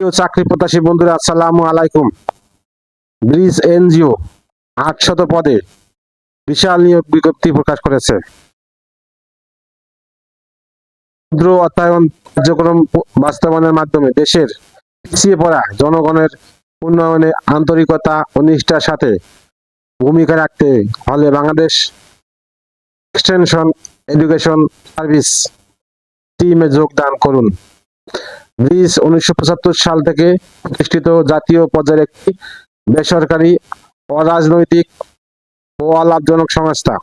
চাকরি প্রত্যাশী বন্ধুরা, আসসালামু আলাইকুম। ব্রিজ এনজিও আটশত পদে বিশাল নিয়োগ বিজ্ঞপ্তি প্রকাশ করেছে। ক্ষুদ্র অর্থায়ন কার্যক্রম বাস্তবায়নের মাধ্যমে দেশের পিছিয়ে পড়া জনগণের উন্নয়নে আন্তরিকতা ও নিষ্ঠার সাথে ভূমিকা রাখতে হলে বাংলাদেশ এক্সটেনশন এডুকেশন সার্ভিস টিমে যোগদান করুন। ব্রিজ উনিশশো সাল থেকে প্রতিষ্ঠিত জাতীয় পর্যায়ের একটি বেসরকারি অরাজনৈতিক ও অলাভজনক সংস্থা।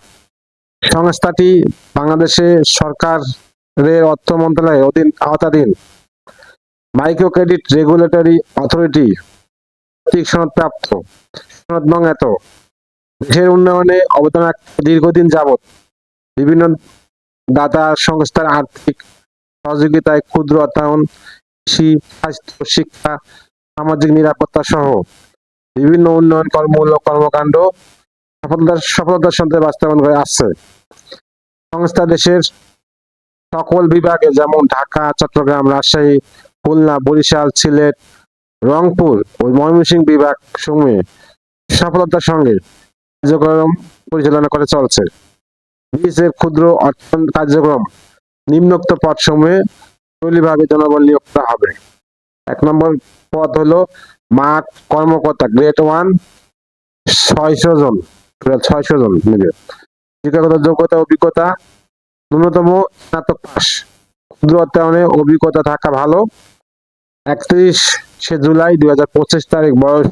সংস্থাটি বাংলাদেশে সরকারের অর্থ মন্ত্রণালয়ের অধীন আওতাধীন। মাইক্রো ক্রেডিট রেগুলেটরি অথরিটি কর্তৃক সনদপ্রাপ্ত। সনদমঙ্গাত দেশের উন্নয়নে অবদান দীর্ঘদিন যাবৎ বিভিন্ন দাতা সংস্থার আর্থিক সহযোগিতায় ক্ষুদ্র অর্থায়ন কৃষি, স্বাস্থ্য, শিক্ষা, সামাজিক নিরাপত্তা সহ বিভিন্ন উন্নয়ন কর্মমূলক কর্মকাণ্ড সফলতার সফলতার সাথে বাস্তবায়ন করে আসছে। সংস্থা দেশের সকল বিভাগে যেমন ঢাকা, চট্টগ্রাম, রাজশাহী, খুলনা, বরিশাল, সিলেট, রংপুর ও ময়মনসিংহ বিভাগ সমূহে সফলতার সঙ্গে কার্যক্রম পরিচালনা করে চলছে। ব্রিজের ক্ষুদ্র অর্থায়ন কার্যক্রম নিম্নোক্ত পদসমূহে শৈলীভাবে জনবল নিয়োগ করা হবে। এক নম্বর পদ হলো মাঠ কর্মকর্তা গ্রেড ওয়ান ছয়শো জন ছয়শো জন মিলে। শিক্ষাগত যোগ্যতা, অভিজ্ঞতা, ন্যূনতম স্নাতক পাস ক্ষুদ্র অর্থায়নে অভিজ্ঞতা থাকা ভালো। একত্রিশ জুলাই দুই হাজার পঁচিশ তারিখ বয়স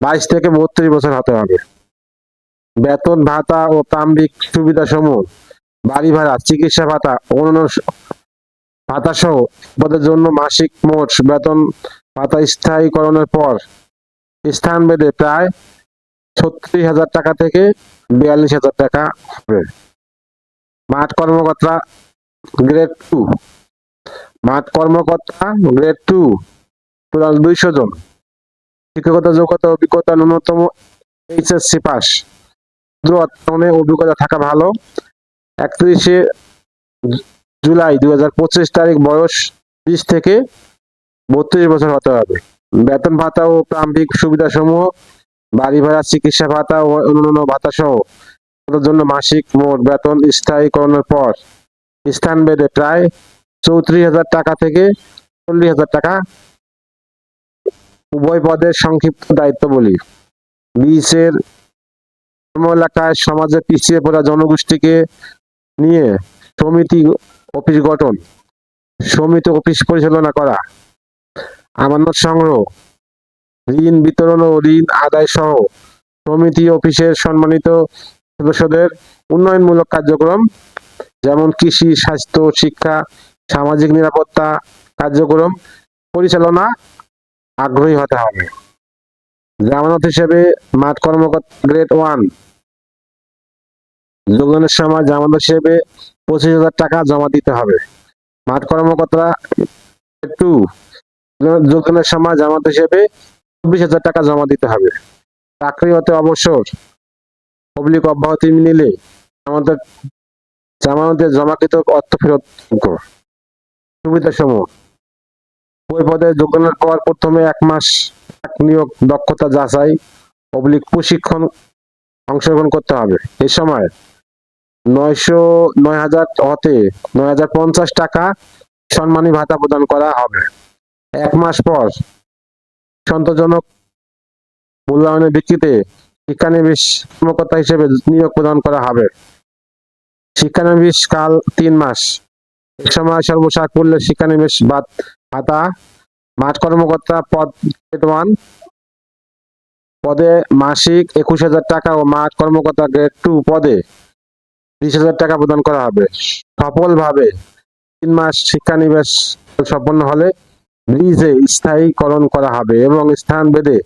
বাইশ থেকে বত্রিশ বছর হতে হবে। বেতন ভাতা ও প্রাম্ভিক সুবিধা সমূহ বাড়ি ভাড়া, চিকিৎসা ভাতা, অন্যান্য ভাতা সহ পদের জন্য মাসিক মোট বেতন ভাতা স্থায়ীকরণের পর স্থান বেঁধে প্রায় ছত্রিশ হাজার টাকা থেকে বিয়াল্লিশ হাজার টাকা হবে। মাঠ কর্মকর্তা গ্রেড টু। মাঠ কর্মকর্তা গ্রেড টু টোটাল দুইশো জন। শিক্ষকতা, যোগ্যতা, অভিজ্ঞতা, ন্যূনতম এইচএসসি পাস। অর্থনে অভিজ্ঞতা থাকা ভালো। একত্রিশে জুলাই দুই হাজার পঁচিশ তারিখ বয়স বিশ থেকে বত্রিশ বছর হতে হবে। বেতন ভাতা ও প্রাম্ভিক সুবিধা সমূহ বাড়ি ভাড়া, চিকিৎসা ভাতা ও অন্যান্য ভাতা সহ জন্য মাসিক মোট বেতন স্থায়ীকরণের পর স্থান বেঁধে প্রায় চৌত্রিশ হাজার টাকা থেকে চল্লিশ হাজার টাকা উভয় পদের সংক্ষিপ্ত দায়িত্ব বলি বিসের কর্ম এলাকায় সমাজে পিছিয়ে পড়া জনগোষ্ঠীকে নিয়ে সমিতি অফিস গঠন, সমিতি অফিস পরিচালনা করা, আমানত সংগ্রহ, ঋণ বিতরণ ও ঋণ আদায় সহ সমিতি অফিসের সম্মানিত সদস্যদের উন্নয়নমূলক কার্যক্রম, যেমন কৃষি, স্বাস্থ্য, শিক্ষা, সামাজিক নিরাপত্তা কার্যক্রম পরিচালনা আগ্রহী হতে হবে। জামানত হিসেবে মাঠ কর্মকর্তা গ্রেড ওয়ান। যোগদানের সময় জামানত হিসেবে পঁচিশ হাজার টাকা জমা দিতে হবে। মাঠ কর্মকর্তা টু যোগদানের সময় জামানত হিসেবে চব্বিশ হাজার টাকা জমা দিতে হবে। চাকরি হতে অবসর পাবলিক অব্যাহতি নিলে আমাদের জামানতে জমাকৃত অর্থ ফেরত সুবিধা সমূহ ওই পদে যোগদানের পর প্রথমে এক মাস নিয়োগ দক্ষতা যাচাই পাবলিক প্রশিক্ষণ অংশগ্রহণ করতে হবে। এ সময় নয়শো নয় হাজার হতে নয় হাজার পঞ্চাশ টাকা সম্মানী ভাতা প্রদান করা হবে। এক মাস পর সন্তোষজনক মূল্যায়নের ভিত্তিতে শিক্ষানবিশ কর্মকর্তা হিসেবে নিয়োগ প্রদান করা হবে। শিক্ষানবিশ কাল তিন মাস। এ সময় সর্বসাক মূল্যের শিক্ষানবিশ বাদ ভাতা মাঠ কর্মকর্তা পদ পদে মাসিক একুশ হাজার টাকা ও মাঠ কর্মকর্তা গ্রেড টু পদে বিশ হাজার টাকা প্রদান করা হবে। সফলভাবে তিন মাস শিক্ষানিবেশ সম্পন্ন হলে ব্রিজে স্থায়ীকরণ করা হবে এবং স্থান বেঁধে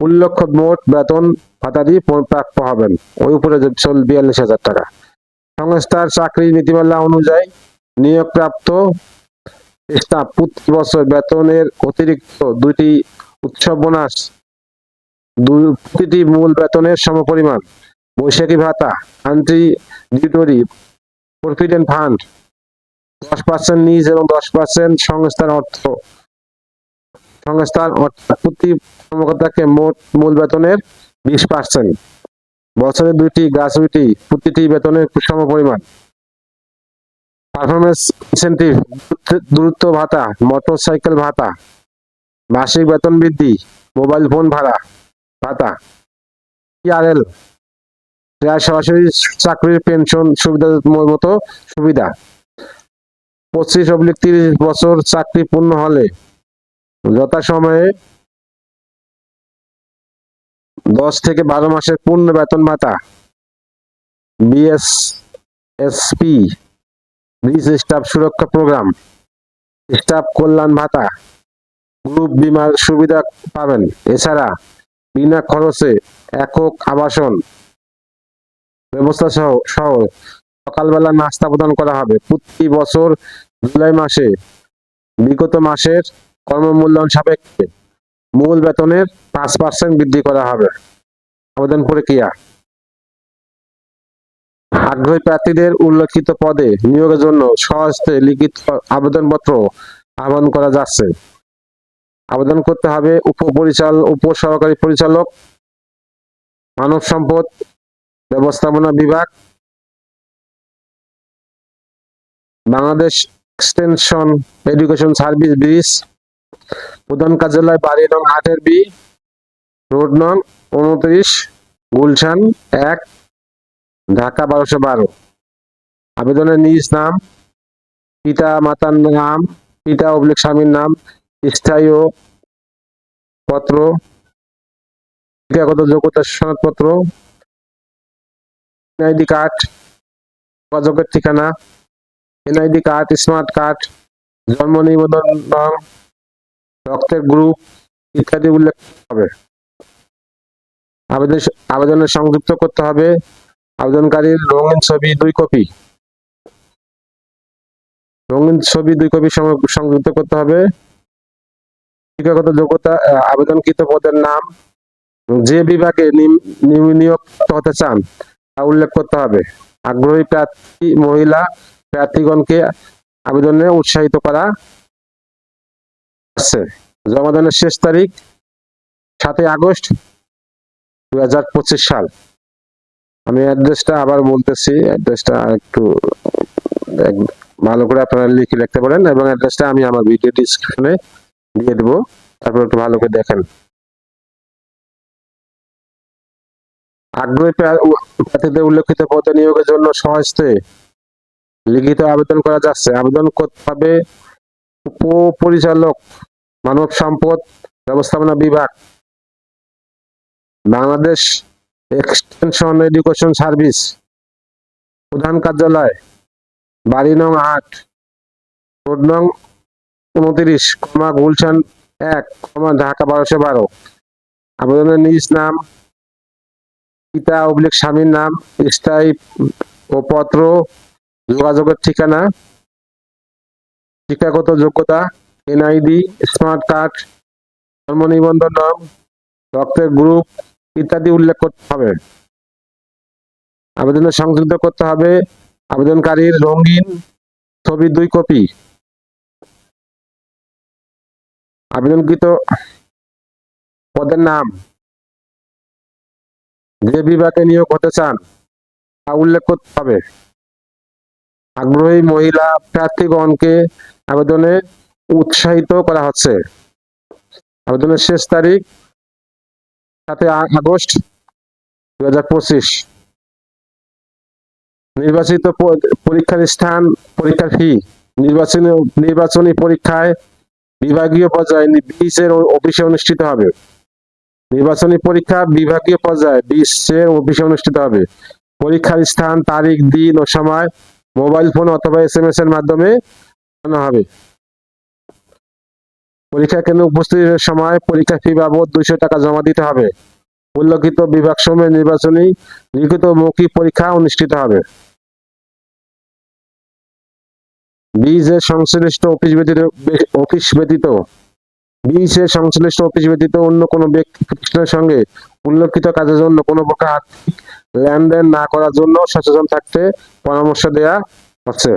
উল্লেখ্য মোট বেতন ভাতাদি প্রাপ্য হবেন। ওই উপরে বিয়াল্লিশ হাজার টাকা। সংস্থার চাকরি নীতিমালা অনুযায়ী নিয়োগপ্রাপ্ত স্টাফ প্রতি বছর বেতনের অতিরিক্ত দুইটি উৎসব বোনাস প্রতিটি মূল বেতনের সমপরিমাণ বৈশাখী ভাতা আন্টি ডিউটরি প্রভিডেন্ট ফান্ড, দশ পার্সেন্ট নিজ এবং দশ পার্সেন্ট সংস্থার অর্থ। সংস্থার প্রতি কর্মকর্তাকে মোট মূল বেতনের বিশ পার্সেন্ট। বছরে দুইটি গ্রাচুইটি প্রতিটি বেতনের সম পরিমাণ। পারফরমেন্স ইনসেন্টিভ দূরত্ব ভাতা মোটর সাইকেল ভাতা, মাসিক বেতন বৃদ্ধি, মোবাইল ফোন ভাড়া, ভাতা। পিআরএল প্রায় সরাসরি চাকরির পেনশন সুবিধা মতো সুবিধা। পঁচিশ অব্লিক তিরিশ বছর চাকরি পূর্ণ হলে যথাসময়ে দশ থেকে বারো মাসের পূর্ণ বেতন ভাতা বিএস এসপি ব্রিজ স্টাফ সুরক্ষা প্রোগ্রাম স্টাফ কল্যাণ ভাতা গ্রুপ বিমার সুবিধা পাবেন এছাড়া বিনা খরচে একক আবাসন ব্যবস্থা সহ সহ সকালবেলা নাস্তা প্রদান করা হবে। প্রতি বছর জুলাই মাসে, বিগত মাসের কর্মমূল্যায়ন সাপেক্ষে মূল বেতনের পাঁচ পার্সেন্ট বৃদ্ধি করা হবে। আবেদন প্রক্রিয়া। আগ্রহী প্রার্থীদের উল্লেখিত পদে নিয়োগের জন্য সহজতে লিখিত আবেদনপত্র আহ্বান করা যাচ্ছে। আবেদন করতে হবে উপপরিচালক উপ সহকারী পরিচালক, মানব সম্পদ ব্যবস্থাপনা বিভাগ, Bangladesh extension education service bridge, প্রধান কার্যালয় বাড়ি নং আটের বি, রোড নং উনত্রিশ, গুলশান এক, ঢাকা বারোশো বারো। আবেদনের নিজ নাম, পিতা, মাতার নাম, পিতা অবলিক স্বামীর নাম, স্থায়ী পত্র, শিক্ষাগত যোগ্যতা সনদপত্র এনআইডি কার্ড, যোগাযোগের ঠিকানা, এনআইডি কার্ড, স্মার্ট কার্ড, জন্ম নিবন্ধন নং রক্তের গ্রুপ ইত্যাদি উল্লেখ করতে হবে। আবেদন আবেদনে সংযুক্ত করতে হবে আবেদনকারীর রঙিন ছবি দুই কপি। রঙিন ছবি দুই কপি সংযুক্ত করতে হবে। শিক্ষাগত যোগ্যতা আবেদনকৃত পদের নাম, যে বিভাগে নিয়োগ হতে চান তা উল্লেখ করতে হবে। আগ্রহী প্রার্থী, মহিলা প্রার্থীগণকে আবেদনে উৎসাহিত করা আছে। জমাদানের শেষ তারিখ সাতই আগস্ট দুই হাজার পঁচিশ সাল। আমি অ্যাড্রেসটা আবার বলতেছি, অ্যাড্রেসটা একটু এক- ভালো করে আপনারা লিখে লিখতে পারেন এবং অ্যাড্রেসটা আমি আমার ভিডিও ডিসক্রিপশনে দিয়ে দেবো। তারপর একটু ভালো করে দেখেন। আগ্রহী প্রার্থীদের উল্লেখিত পদে নিয়োগের জন্য সহজতে লিখিত আবেদন করা যাচ্ছে। আবেদন করতে হবে উপপরিচালক, মানব সম্পদ ব্যবস্থাপনা বিভাগ, বাংলাদেশ এক্সটেনশন এডুকেশন সার্ভিস, প্রধান কার্যালয়, বাড়ি নং আট, রোড নং উনত্রিশ, কমা গুলশান এক, কমা ঢাকা বারোশো বারো। আবেদনের নিজ নাম পিতা অবলিক স্বামীর নাম, স্থায়ী ও পত্র, যোগাযোগের ঠিকানা, শিক্ষাগত যোগ্যতা, এনআইডি, স্মার্ট কার্ড, জন্ম নিবন্ধন নাম, রক্তের গ্রুপ ইত্যাদি উল্লেখ করতে হবে। আবেদনে সংযুক্ত করতে হবে। আবেদনকারীর রঙিন ছবি দুই কপি। আবেদনকৃত পদের নাম। যে বিভাগে নিয়োগ হতে চান, তা উল্লেখ করতে হবে। আগ্রহী মহিলা প্রার্থীগণকে আবেদনে উৎসাহিত করা হচ্ছে। আবেদনের শেষ তারিখ সাতই আগস্ট দুই হাজার পঁচিশ। নির্বাচিত পরীক্ষার স্থান, পরীক্ষার ফি, নির্বাচনী নির্বাচনী পরীক্ষায় বিভাগীয় পর্যায়ে বিসের অফিসে অনুষ্ঠিত হবে। নির্বাচনী পরীক্ষা বিভাগীয় পর্যায়ে বিসের অফিসে অনুষ্ঠিত হবে। পরীক্ষার স্থান, তারিখ, দিন ও সময়, মোবাইল ফোন অথবা এসএমএস এর মাধ্যমে হবে। পরীক্ষা কেন্দ্রে উপস্থিতের সময় পরীক্ষা ফি বাবদ দুইশো টাকা জমা দিতে হবে। উল্লেখিত বিভাগ সমূহে নির্বাচনী, লিখিত মৌখিক পরীক্ষা অনুষ্ঠিত হবে। বীজের সংশ্লিষ্ট অফিস ব্যতীত অফিস ব্যতীত বীজের সংশ্লিষ্ট অফিস ব্যতীত অন্য কোনো ব্যক্তি প্রতিষ্ঠানের সঙ্গে উল্লেখিত কাজের জন্য কোনো প্রকার লেনদেন না করার জন্য সচেতন থাকতে পরামর্শ দেয়া হচ্ছে।